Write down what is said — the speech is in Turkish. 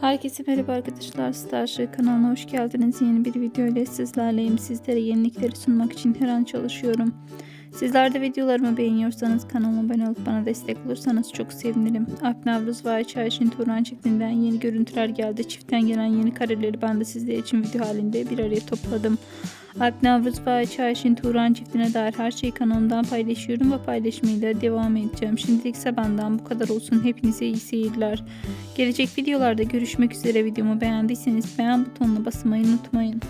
Herkese merhaba arkadaşlar. Starship kanalına hoş geldiniz. Yeni bir video ile sizlerleyim. Sizlere yenilikleri sunmak için her an çalışıyorum. Sizler de videolarımı beğeniyorsanız kanalıma abone olup bana destek olursanız çok sevinirim. Alp ve Ayça Ayşin Turan çiftinden yeni görüntüler geldi. Çiftten gelen yeni kareleri ben de sizler için video halinde bir araya topladım. Alp Navruz ve Ayça Turan çiftine dair her şeyi kanalımdan paylaşıyorum ve paylaşmaya da devam edeceğim. Şimdilik ise benden bu kadar olsun. Hepinize iyi seyirler. Gelecek videolarda görüşmek üzere videomu beğendiyseniz beğen butonuna basmayı unutmayın.